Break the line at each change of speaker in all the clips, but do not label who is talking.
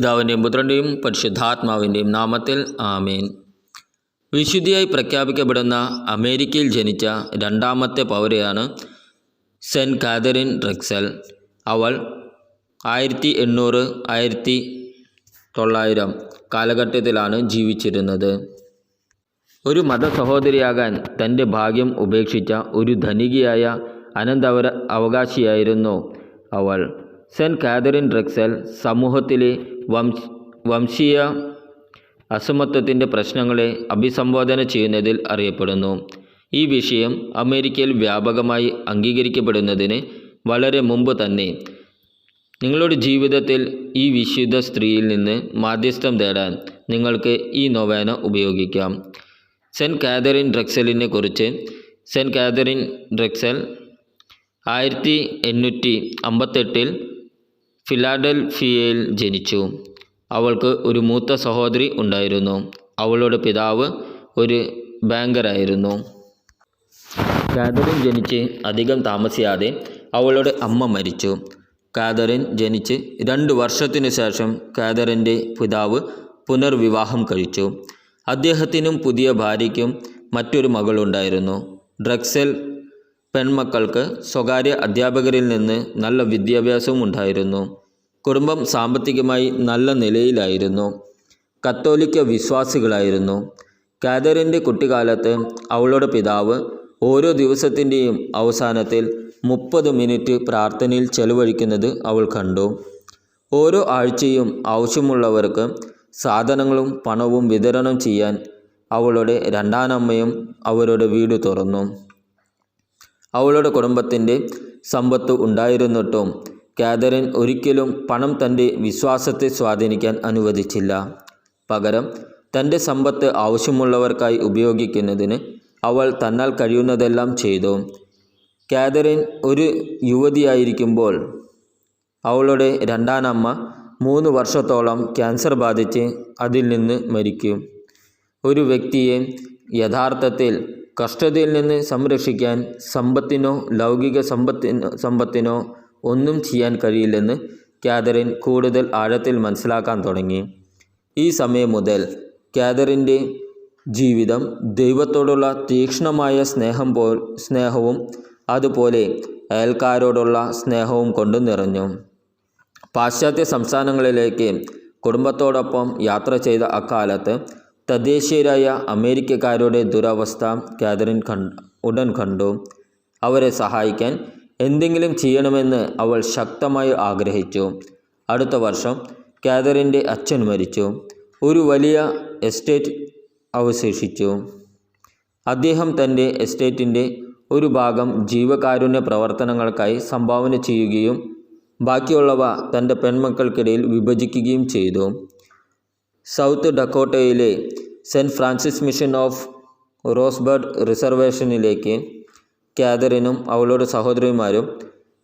പിതാവിന്റെയും പുത്രന്റെയും പരിശുദ്ധാത്മാവിന്റെയും നാമത്തിൽ ആമേൻ. വിശുദ്ധിയായി പ്രഖ്യാപിക്കപ്പെടുന്ന അമേരിക്കയിൽ ജനിച്ച രണ്ടാമത്തെ പൗരയാണ് സെന്റ് കാതറിൻ റെക്സൽ. അവൾ ആയിരത്തി എണ്ണൂറ് ആയിരത്തി തൊള്ളായിരം കാലഘട്ടത്തിലാണ് ജീവിച്ചിരുന്നത്. ഒരു മത സഹോദരിയാകാൻ തന്റെ ഭാഗ്യം ഉപേക്ഷിച്ച ഒരു ധനികയായ അനന്തവര അവകാശിയായിരുന്നു അവൾ. സെന്റ് കാതറിൻ ഡ്രക്സൽ സമൂഹത്തിലെ വംശ വംശീയ അസമത്വത്തിന്റെ പ്രശ്നങ്ങളെ അഭിസംബോധന ചെയ്യുന്നതിൽ അറിയപ്പെടുന്നു. ഈ വിഷയം അമേരിക്കയിൽ വ്യാപകമായി അംഗീകരിക്കപ്പെടുന്നതിന് വളരെ മുമ്പ് തന്നെ. നിങ്ങളുടെ ജീവിതത്തിൽ ഈ വിശുദ്ധ സ്ത്രീയിൽ നിന്ന് മാധ്യസ്ഥം തേടാൻ നിങ്ങൾക്ക് ഈ നൊവേന ഉപയോഗിക്കാം. സെന്റ് കാതറിൻ ഡ്രക്സലിനെ കുറിച്ച് സെന്റ് കാതറിൻ ഡ്രക്സൽ ആയിരത്തി എണ്ണൂറ്റി അമ്പത്തെട്ടിൽ ഫിലാഡൽഫിയയിൽ ജനിച്ചു. അവൾക്ക് ഒരു മൂത്ത സഹോദരി ഉണ്ടായിരുന്നു. അവളുടെ പിതാവ് ഒരു ബാങ്കറായിരുന്നു. കാതറിൻ ജനിച്ച് അധികം താമസിയാതെ അവളുടെ അമ്മ മരിച്ചു. കാതറിൻ ജനിച്ച് രണ്ട് വർഷത്തിനു ശേഷം കാതറിന്റെ പിതാവ് പുനർവിവാഹം കഴിച്ചു. അദ്ദേഹത്തിനും പുതിയ ഭാര്യയ്ക്കും മറ്റൊരു മകളുണ്ടായിരുന്നു. ഡ്രക്സൽ പെൺമക്കൾക്ക് സ്വകാര്യ അധ്യാപകരിൽ നിന്ന് നല്ല വിദ്യാഭ്യാസവും ഉണ്ടായിരുന്നു. കുടുംബം സാമ്പത്തികമായി നല്ല നിലയിലായിരുന്നു. കത്തോലിക്ക വിശ്വാസികളായിരുന്നു. കാതറിന്റെ കുട്ടിക്കാലത്ത് അവളുടെ പിതാവ് ഓരോ ദിവസത്തിന്റെയും അവസാനത്തിൽ മുപ്പത് മിനിറ്റ് പ്രാർത്ഥനയിൽ ചെലവഴിക്കുന്നത് അവൾ കണ്ടു. ഓരോ ആഴ്ചയും ആവശ്യമുള്ളവർക്ക് സാധനങ്ങളും പണവും വിതരണം ചെയ്യാൻ അവളുടെ രണ്ടാനമ്മയും അവരുടെ വീട് തുറന്നു. അവളുടെ കുടുംബത്തിന്റെ സമ്പത്ത് ഉണ്ടായിരുന്നിട്ടും കാതറിൻ ഒരിക്കലും പണം തന്റെ വിശ്വാസത്തെ സ്വാധീനിക്കാൻ അനുവദിച്ചില്ല. പകരം തന്റെ സമ്പത്ത് ആവശ്യമുള്ളവർക്കായി ഉപയോഗിക്കുന്നതിന് അവൾ തന്നാൽ കഴിയുന്നതെല്ലാം ചെയ്തു. കാതറിൻ ഒരു യുവതിയായിരിക്കുമ്പോൾ അവളുടെ രണ്ടാനമ്മ മൂന്ന് വർഷത്തോളം ക്യാൻസർ ബാധിച്ച് അതിൽ നിന്ന് മരിക്കും. ഒരു വ്യക്തിയെ യഥാർത്ഥത്തിൽ കഷ്ടതയിൽ നിന്ന് സംരക്ഷിക്കാൻ സമ്പത്തിനോ ലൗകിക സമ്പത്തിനോ സമ്പത്തിനോ ഒന്നും ചെയ്യാൻ കഴിയില്ലെന്ന് കാതറിൻ കൂടുതൽ ആഴത്തിൽ മനസ്സിലാക്കാൻ തുടങ്ങി. ഈ സമയം മുതൽ കാതറിന്റെ ജീവിതം ദൈവത്തോടുള്ള തീക്ഷ്ണമായ സ്നേഹം പോ സ്നേഹവും അതുപോലെ അയൽക്കാരോടുള്ള സ്നേഹവും കൊണ്ട് നിറഞ്ഞു. പാശ്ചാത്യ സംസ്ഥാനങ്ങളിലേക്ക് കുടുംബത്തോടൊപ്പം യാത്ര ചെയ്ത അക്കാലത്ത് തദ്ദേശീയരായ അമേരിക്കക്കാരുടെ ദുരവസ്ഥ കാതറിൻ കണ്ട് ഉടൻ കണ്ടു. അവരെ സഹായിക്കാൻ എന്തെങ്കിലും ചെയ്യണമെന്ന് അവൾ ശക്തമായി ആഗ്രഹിച്ചു. അടുത്ത വർഷം കാതറിന്റെ അച്ഛൻ മരിച്ചു. ഒരു വലിയ എസ്റ്റേറ്റ് അവശേഷിച്ചു. അദ്ദേഹം തന്റെ എസ്റ്റേറ്റിന്റെ ഒരു ഭാഗം ജീവകാരുണ്യ പ്രവർത്തനങ്ങൾക്കായി സംഭാവന ചെയ്യുകയും ബാക്കിയുള്ളവ തന്റെ പെൺമക്കൾക്കിടയിൽ വിഭജിക്കുകയും ചെയ്തു. South ഡക്കോട്ടയിലെ Saint Francis mission of Rosebud റിസർവേഷനിലേക്ക് കാതറിനും അവളുടെ സഹോദരിമാരും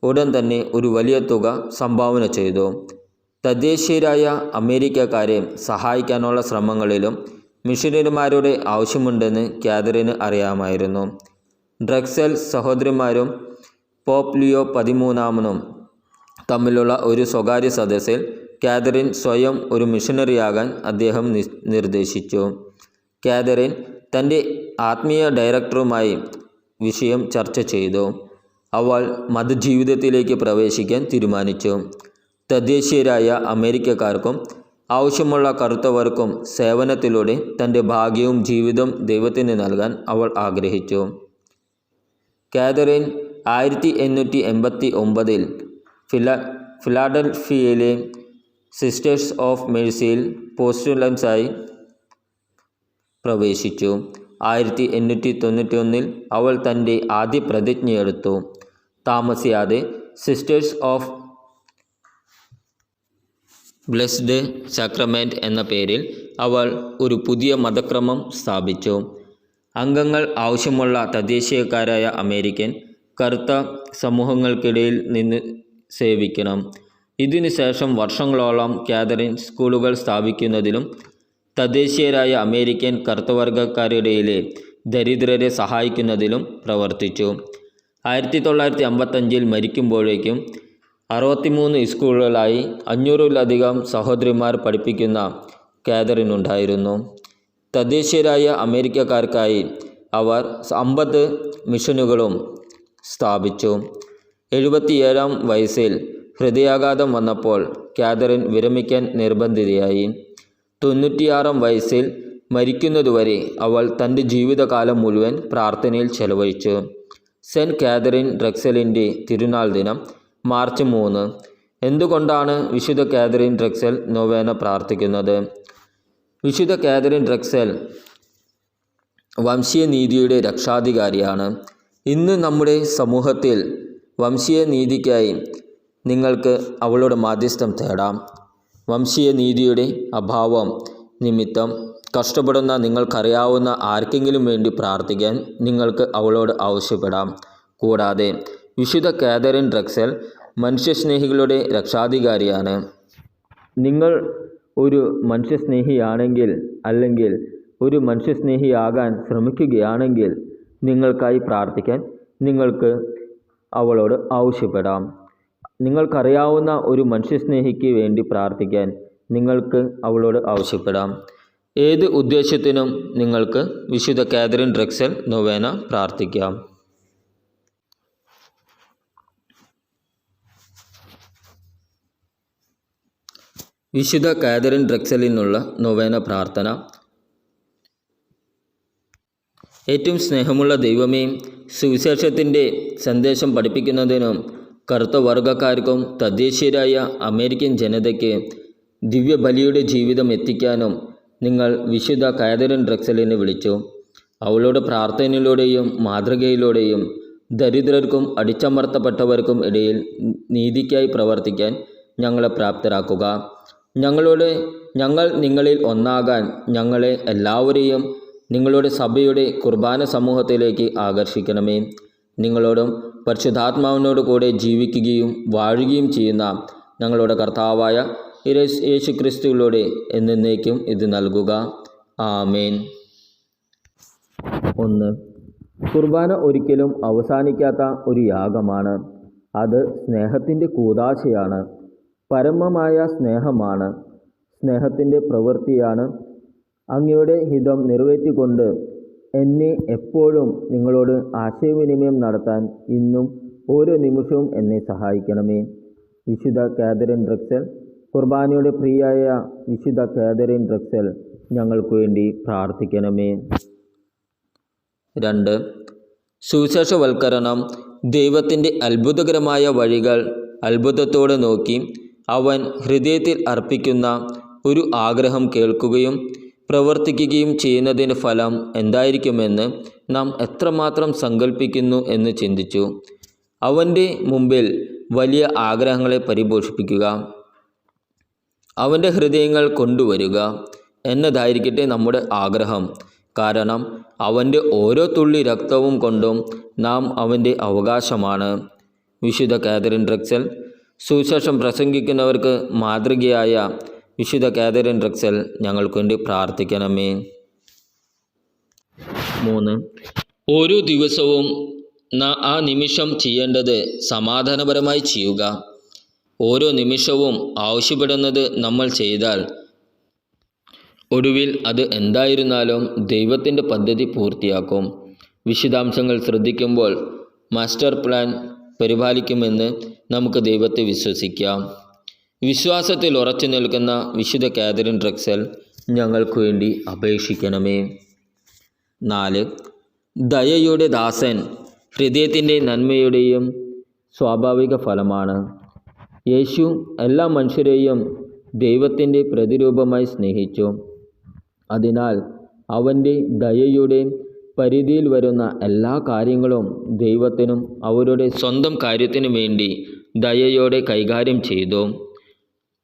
ഉടൻ തന്നെ ഒരു വലിയ തുക സംഭാവന ചെയ്തു. തദ്ദേശീയരായ അമേരിക്കക്കാരെ സഹായിക്കാനുള്ള ശ്രമങ്ങളിലും മിഷനറിമാരുടെ ആവശ്യമുണ്ടെന്ന് കാതറിന് അറിയാമായിരുന്നു. ഡ്രക്സൽ സഹോദരിമാരും പോപ്പ് ലിയോ പതിമൂന്നാമനും തമ്മിലുള്ള ഒരു സ്വകാര്യ സദസ്സിൽ കാതറിൻ സ്വയം ഒരു മിഷനറിയാകാൻ അദ്ദേഹം നിർദ്ദേശിച്ചു. കാതറിൻ തന്റെ ആത്മീയ ഡയറക്ടറുമായി വിഷയം ചർച്ച ചെയ്തു. അവൾ മതജീവിതത്തിലേക്ക് പ്രവേശിക്കാൻ തീരുമാനിച്ചു. തദ്ദേശീയരായ അമേരിക്കക്കാർക്കും ആവശ്യമുള്ള കറുത്തവർക്കും സേവനത്തിലൂടെ തന്റെ ഭാഗ്യവും ജീവിതം ദൈവത്തിന് നൽകാൻ അവൾ ആഗ്രഹിച്ചു. കാതറിൻ ആയിരത്തി എണ്ണൂറ്റി എൺപത്തി ഒമ്പതിൽ ഫില ഫിലാഡൽഫിയയിലെ സിസ്റ്റേഴ്സ് ഓഫ് മേഴ്സിയിൽ പോസ്റ്റുലൻസായി പ്രവേശിച്ചു. ആയിരത്തി എണ്ണൂറ്റി തൊണ്ണൂറ്റി ഒന്നിൽ അവൾ തന്റെ ആദ്യ പ്രതിജ്ഞയെടുത്തു. താമസിയാതെ സിസ്റ്റേഴ്സ് ഓഫ് ബ്ലെസ്ഡ് സക്രമെന്റ് എന്ന പേരിൽ അവൾ ഒരു പുതിയ മതക്രമം സ്ഥാപിച്ചു. അംഗങ്ങൾ ആവശ്യമുള്ള തദ്ദേശീയക്കാരായ അമേരിക്കൻ കറുത്ത സമൂഹങ്ങൾക്കിടയിൽ നിന്ന് സേവിക്കണം. ഇതിനുശേഷം വർഷങ്ങളോളം കാതറിൻ സ്കൂളുകൾ സ്ഥാപിക്കുന്നതിലും തദ്ദേശീയരായ അമേരിക്കൻ കറുത്തവർഗക്കാരുടെ ദരിദ്രരെ സഹായിക്കുന്നതിലും പ്രവർത്തിച്ചു. ആയിരത്തി തൊള്ളായിരത്തി അമ്പത്തഞ്ചിൽ മരിക്കുമ്പോഴേക്കും അറുപത്തിമൂന്ന് സ്കൂളുകളായി അഞ്ഞൂറിലധികം സഹോദരിമാർ പഠിപ്പിക്കുന്ന കാതറിൻ ഉണ്ടായിരുന്നു തദ്ദേശീയരായ അമേരിക്കക്കാർക്കായി അവർ അമ്പത് മിഷനുകളും സ്ഥാപിച്ചു. എഴുപത്തിയേഴാം വയസ്സിൽ ഹൃദയാഘാതം വന്നപ്പോൾ കാതറിൻ വിരമിക്കാൻ നിർബന്ധിതയായി. തൊണ്ണൂറ്റിയാറാം വയസ്സിൽ മരിക്കുന്നതുവരെ അവൾ തന്റെ ജീവിതകാലം മുഴുവൻ പ്രാർത്ഥനയിൽ ചെലവഴിച്ചു. സെന്റ് കാതറിൻ ഡ്രക്സലിന്റെ തിരുനാൾ ദിനം മാർച്ച് മൂന്ന്. എന്തുകൊണ്ടാണ് വിശുദ്ധ കാതറിൻ ഡ്രക്സൽ നൊവേന പ്രാർത്ഥിക്കുന്നത്? വിശുദ്ധ കാതറിൻ ഡ്രക്സൽ വംശീയ നീതിയുടെ രക്ഷാധികാരിയാണ്. ഇന്ന് നമ്മുടെ സമൂഹത്തിൽ വംശീയ നീതിക്കായി നിങ്ങൾക്ക് അവളുടെ മാധ്യസ്ഥം തേടാം. വംശീയ നീതിയുടെ അഭാവം നിമിത്തം കഷ്ടപ്പെടുന്ന നിങ്ങൾക്കറിയാവുന്ന ആർക്കെങ്കിലും വേണ്ടി പ്രാർത്ഥിക്കാൻ നിങ്ങൾക്ക് അവളോട് ആവശ്യപ്പെടാം. കൂടാതെ വിശുദ്ധ കാതറിൻ ഡ്രക്സൽ മനുഷ്യസ്നേഹികളുടെ രക്ഷാധികാരിയാണ്. നിങ്ങൾ ഒരു മനുഷ്യസ്നേഹിയാണെങ്കിൽ അല്ലെങ്കിൽ ഒരു മനുഷ്യസ്നേഹിയാകാൻ ശ്രമിക്കുകയാണെങ്കിൽ നിങ്ങൾക്കായി പ്രാർത്ഥിക്കാൻ നിങ്ങൾക്ക് അവളോട് ആവശ്യപ്പെടാം. നിങ്ങൾക്കറിയാവുന്ന ഒരു മനുഷ്യസ്നേഹിക്ക് വേണ്ടി പ്രാർത്ഥിക്കാൻ നിങ്ങൾക്ക് അവളോട് ആവശ്യപ്പെടാം. ഏത് ഉദ്ദേശത്തിനും നിങ്ങൾക്ക് വിശുദ്ധ കാതറിൻ ഡ്രക്സൽ നൊവേന പ്രാർത്ഥിക്കാം. വിശുദ്ധ കാതറിൻ ഡ്രക്സലിൽ നിന്നുള്ള നൊവേന പ്രാർത്ഥന. ഏറ്റവും സ്നേഹമുള്ള ദൈവമേ സുവിശേഷത്തിന്റെ സന്ദേശം പഠിപ്പിക്കുന്നതിനും കറുത്ത വർഗക്കാർക്കും തദ്ദേശീയരായ അമേരിക്കൻ ജനതയ്ക്ക് ദിവ്യബലിയുടെ ജീവിതം എത്തിക്കാനും നിങ്ങൾ വിശുദ്ധ കാതറിൻ ഡ്രക്സലിനെ വിളിച്ചു. അവളുടെ പ്രാർത്ഥനയിലൂടെയും മാതൃകയിലൂടെയും ദരിദ്രർക്കും അടിച്ചമർത്തപ്പെട്ടവർക്കും ഇടയിൽ നീതിക്കായി പ്രവർത്തിക്കാൻ ഞങ്ങളെ പ്രാപ്തരാക്കുക. ഞങ്ങളുടെ ഞങ്ങൾ നിങ്ങളിൽ ഒന്നാകാൻ ഞങ്ങളെ എല്ലാവരെയും നിങ്ങളുടെ സഭയുടെ കുർബാന സമൂഹത്തിലേക്ക് ആകർഷിക്കണമേ. നിങ്ങളോടും പരിശുദ്ധാത്മാവിനോട് കൂടെ ജീവിക്കുകയും വാഴുകയും ചെയ്യുന്ന ഞങ്ങളുടെ കർത്താവായ യേശു ക്രിസ്തുവിലൂടെ എന്നേക്കും ഇത് നൽകുക. ആമേൻ. ഒന്ന് കുർബാന ഒരിക്കലും അവസാനിക്കാത്ത ഒരു യാഗമാണ്. അത് സ്നേഹത്തിന്റെ കൂതാശയാണ്. പരമമായ സ്നേഹമാണ്. സ്നേഹത്തിന്റെ പ്രവൃത്തിയാണ്. അങ്ങയുടെ ഹിതം നിറവേറ്റിക്കൊണ്ട് എന്നെ എപ്പോഴും നിങ്ങളോട് ആശയവിനിമയം നടത്താൻ ഇന്നും ഓരോ നിമിഷവും എന്നെ സഹായിക്കണമേ. വിശുദ്ധ കാതറിൻ ഡ്രക്സൽ കുർബാനയുടെ പ്രിയായ വിശുദ്ധ കാതറിൻ ഡ്രക്സൽ ഞങ്ങൾക്ക് വേണ്ടി പ്രാർത്ഥിക്കണമേ. രണ്ട് സുവിശേഷവൽക്കരണം ദൈവത്തിന്റെ അത്ഭുതകരമായ വഴികൾ അത്ഭുതത്തോടെ നോക്കി അവൻ ഹൃദയത്തിൽ അർപ്പിക്കുന്ന ഒരു ആഗ്രഹം കേൾക്കുകയും പ്രവർത്തിക്കുകയും ചെയ്യുന്നതിന്റെ ഫലം എന്തായിരിക്കുമെന്ന് നാം എത്രമാത്രം സങ്കല്പിക്കുന്നു എന്ന് ചിന്തിച്ചു. അവന്റെ മുമ്പിൽ വലിയ ആഗ്രഹങ്ങളെ പരിപോഷിപ്പിക്കുക. അവന്റെ ഹൃദയങ്ങൾ കൊണ്ടുവരിക എന്നതായിരിക്കട്ടെ നമ്മുടെ ആഗ്രഹം. കാരണം അവന്റെ ഓരോ തുള്ളി രക്തവും കൊണ്ടും നാം അവന്റെ അവകാശമാണ്. വിശുദ്ധ കാതറിൻ ഡ്രക്സൽ സുവിശേഷം പ്രസംഗിക്കുന്നവർക്ക് മാതൃകയായ വിശുദ്ധ കാതറിൻ റക്സൽ ഞങ്ങൾക്ക് വേണ്ടി പ്രാർത്ഥിക്കണമേ. മൂന്ന്. ഓരോ ദിവസവും ആ നിമിഷം ചെയ്യേണ്ടത് സമാധാനപരമായി ചെയ്യുക. ഓരോ നിമിഷവും ആവശ്യപ്പെടുന്നത് നമ്മൾ ചെയ്താൽ ഒടുവിൽ അത് എന്തായിരുന്നാലും ദൈവത്തിന്റെ പദ്ധതി പൂർത്തിയാക്കും. വിശദാംശങ്ങൾ ശ്രദ്ധിക്കുമ്പോൾ മാസ്റ്റർ പ്ലാൻ പരിപാലിക്കുമെന്ന് നമുക്ക് ദൈവത്തെ വിശ്വസിക്കാം. വിശ്വാസത്തിൽ ഉറച്ചു നിൽക്കുന്ന വിശുദ്ധ കാതറിൻ ഡ്രക്സൽ ഞങ്ങൾക്ക് വേണ്ടി അപേക്ഷിക്കണമേ. നാല് ദയയുടെ ദാസൻ ഹൃദയത്തിന്റെ നന്മയുടെയും സ്വാഭാവിക ഫലമാണ്. യേശു എല്ലാ മനുഷ്യരെയും ദൈവത്തിന്റെ പ്രതിരൂപമായി സ്നേഹിച്ചു. അതിനാൽ അവന്റെ ദയയുടെ പരിധിയിൽ വരുന്ന എല്ലാ കാര്യങ്ങളും ദൈവത്തിനും അവരുടെ സ്വന്തം കാര്യത്തിനു വേണ്ടി ദയയോടെ കൈകാര്യം ചെയ്തു.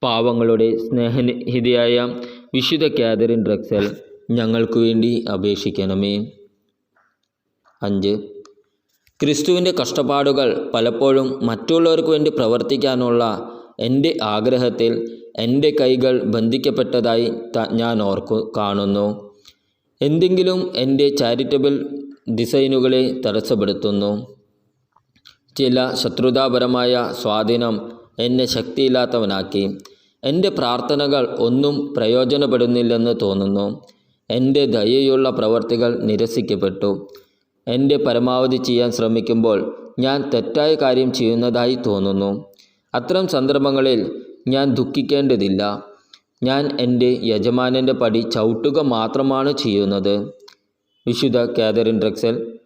പാവങ്ങളുടെ സ്നേഹനിധിയായ വിശുദ്ധ കാതറിൻ ഡ്രക്സൽ ഞങ്ങൾക്ക് വേണ്ടി അപേക്ഷിക്കണമേ. അഞ്ച്. ക്രിസ്തുവിന്റെ കഷ്ടപ്പാടുകൾ പലപ്പോഴും മറ്റുള്ളവർക്ക് വേണ്ടി പ്രവർത്തിക്കാനുള്ള എന്റെ ആഗ്രഹത്തിൽ എന്റെ കൈകൾ ബന്ധിക്കപ്പെട്ടതായി ഞാൻ ഓർക്കു കാണുന്നു. എന്തെങ്കിലും എന്റെ ചാരിറ്റബിൾ ഡിസൈനുകളെ തടസ്സപ്പെടുത്തുന്നു. ചില ശത്രുതാപരമായ സ്വാധീനം എന്നെ ശക്തിയില്ലാത്തവനാക്കി. എന്റെ പ്രാർത്ഥനകൾ ഒന്നും പ്രയോജനപ്പെടുന്നില്ലെന്ന് തോന്നുന്നു. എന്റെ ദയയുള്ള പ്രവർത്തികൾ നിരസിക്കപ്പെട്ടു. എന്റെ പരമാവധി ചെയ്യാൻ ശ്രമിക്കുമ്പോൾ ഞാൻ തെറ്റായ കാര്യം ചെയ്യുന്നതായി തോന്നുന്നു. അത്തരം സന്ദർഭങ്ങളിൽ ഞാൻ ദുഃഖിക്കേണ്ടതില്ല. ഞാൻ എന്റെ യജമാനന്റെ പടി ചവിട്ടുക മാത്രമാണ് ചെയ്യുന്നത്. വിശുദ്ധ കാതറിൻ ഡ്രക്സൽ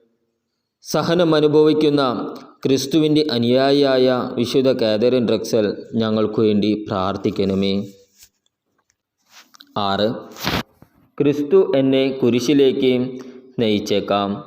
സഹനം അനുഭവിക്കുന്ന ക്രിസ്തുവിന്റെ അനുയായിയായ വിശുദ്ധ കാതറിൻ ഡ്രക്സൽ ഞങ്ങൾക്ക് വേണ്ടി പ്രാർത്ഥിക്കണമേ. ആറ്. ക്രിസ്തു എന്നെ കുരിശിലേക്ക് നയിച്ചേക്കാം.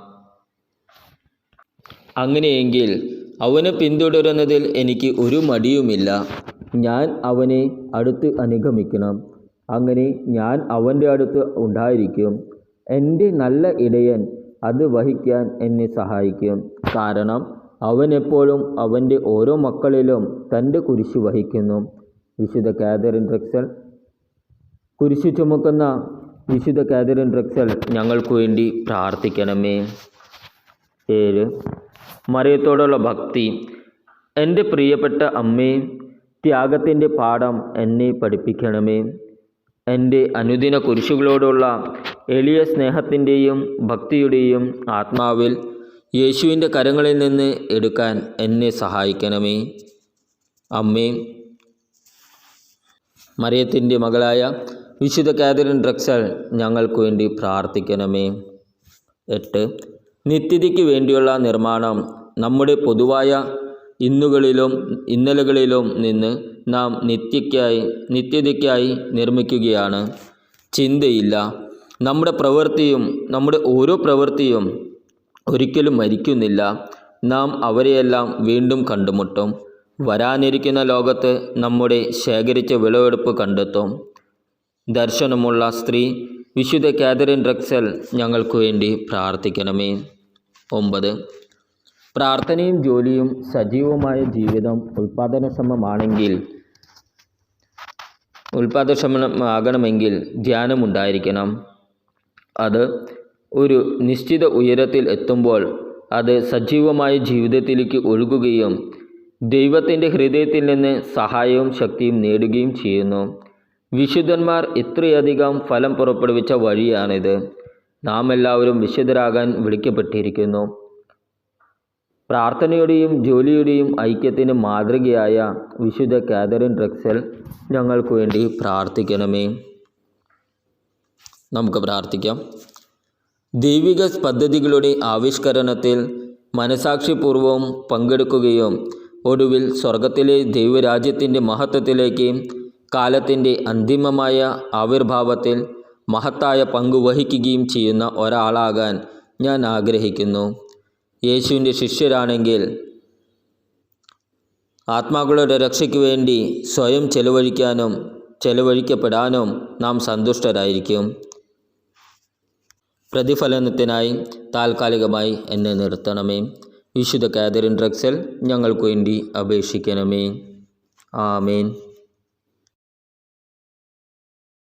അങ്ങനെയെങ്കിൽ അവനെ പിന്തുടരുന്നതിൽ എനിക്ക് ഒരു മടിയുമില്ല. ഞാൻ അവനെ അടുത്ത് അനുഗമിക്കണം. അങ്ങനെ ഞാൻ അവന്റെ അടുത്ത് ഉണ്ടായിരിക്കും. എന്റെ നല്ല ഇടയൻ അത് വഹിക്കാൻ എന്നെ സഹായിക്കും. കാരണം അവൻ എപ്പോഴും അവന്റെ ഓരോ മക്കളിലും തന്റെ കുരിശ് വഹിക്കുന്നു. വിശുദ്ധ കാതറിൻ ഡ്രക്സൽ കുരിശ് ചുമക്കുന്ന വിശുദ്ധ കാതറിൻ ഡ്രക്സൽ ഞങ്ങൾക്ക് വേണ്ടി പ്രാർത്ഥിക്കണമേ. ഏഴ്. മറിയത്തോടുള്ള ഭക്തി. എന്റെ പ്രിയപ്പെട്ട അമ്മേ ത്യാഗത്തിന്റെ പാഠം എന്നെ പഠിപ്പിക്കണമേ. എന്റെ അനുദിന കുരിശുകളോടുള്ള എളിയ സ്നേഹത്തിന്റെയും ഭക്തിയുടെയും ആത്മാവിൽ യേശുവിന്റെ കരങ്ങളിൽ നിന്ന് എടുക്കാൻ എന്നെ സഹായിക്കണമേ. അമ്മേ. മറിയത്തിന്റെ മകളായ വിശുദ്ധ കാതറിൻ ഡ്രക്സൽ ഞങ്ങൾക്ക് വേണ്ടി പ്രാർത്ഥിക്കണമേ. എട്ട്. നിത്യതയ്ക്ക് വേണ്ടിയുള്ള നിർമ്മാണം നമ്മുടെ പൊതുവായ ഇന്നുകളിലും ഇന്നലകളിലും നിന്ന് നാം നിത്യയ്ക്കായി നിത്യതയ്ക്കായി നിർമ്മിക്കുകയാണ്. ചിന്തയില്ല. നമ്മുടെ പ്രവൃത്തിയും നമ്മുടെ ഓരോ പ്രവൃത്തിയും ഒരിക്കലും മരിക്കുന്നില്ല. നാം അവരെയെല്ലാം വീണ്ടും കണ്ടുമുട്ടും. വരാനിരിക്കുന്ന ലോകത്ത് നമ്മുടെ ശേഖരിച്ച വിളവെടുപ്പ് കണ്ടെത്തും. ദർശനമുള്ള സ്ത്രീ വിശുദ്ധ കാതറിൻ റക്സൽ ഞങ്ങൾക്ക് വേണ്ടി പ്രാർത്ഥിക്കണമേ. ഒമ്പത്. പ്രാർത്ഥനയും ജോലിയും സജീവമായ ജീവിതം ഉൽപാദനക്ഷമമാണെങ്കിൽ ഉൽപാദനക്ഷമമാകണമെങ്കിൽ ധ്യാനമുണ്ടായിരിക്കണം. അത് ഒരു നിശ്ചിത ഉയരത്തിൽ എത്തുമ്പോൾ അത് സജീവമായ ജീവിതത്തിലേക്ക് ഒഴുകുകയും ദൈവത്തിന്റെ ഹൃദയത്തിൽ നിന്ന് സഹായവും ശക്തിയും നേടുകയും ചെയ്യുന്നു. വിശുദ്ധന്മാർ ഇത്രയധികം ഫലം പുറപ്പെടുവിച്ച വഴിയാണിത്. നാം എല്ലാവരും വിശുദ്ധരാകാൻ വിളിക്കപ്പെട്ടിരിക്കുന്നു. പ്രാർത്ഥനയുടെയും ജോലിയുടെയും ഐക്യത്തിന് മാതൃകയായ വിശുദ്ധ കാതറിൻ ഡ്രക്സൽ ഞങ്ങൾക്ക് വേണ്ടി പ്രാർത്ഥിക്കണമേ. നമുക്ക് പ്രാർത്ഥിക്കാം. ദൈവിക പദ്ധതികളുടെ ആവിഷ്കരണത്തിൽ മനസാക്ഷിപൂർവം പങ്കെടുക്കുകയും ഒടുവിൽ സ്വർഗത്തിലെ ദൈവരാജ്യത്തിന്റെ മഹത്വത്തിലേക്ക് കാലത്തിന്റെ അന്തിമമായ ആവിർഭാവത്തിൽ മഹത്തായ പങ്ക് വഹിക്കുകയും ചെയ്യുന്ന ഒരാളാകാൻ ഞാൻ ആഗ്രഹിക്കുന്നു. യേശുവിന്റെ ശിഷ്യരാണെങ്കിൽ ആത്മാക്കളുടെ രക്ഷയ്ക്ക് വേണ്ടി സ്വയം ചെലവഴിക്കാനും ചെലവഴിക്കപ്പെടാനും നാം സന്തുഷ്ടരായിരിക്കും. പ്രതിഫലനത്തിനായി താൽക്കാലികമായി എന്നെ നിർത്തണമേ. വിശുദ്ധ കാതറിൻ ഡ്രക്സൽ ഞങ്ങൾക്ക് വേണ്ടി അപേക്ഷിക്കണമേ. ആമേൻ.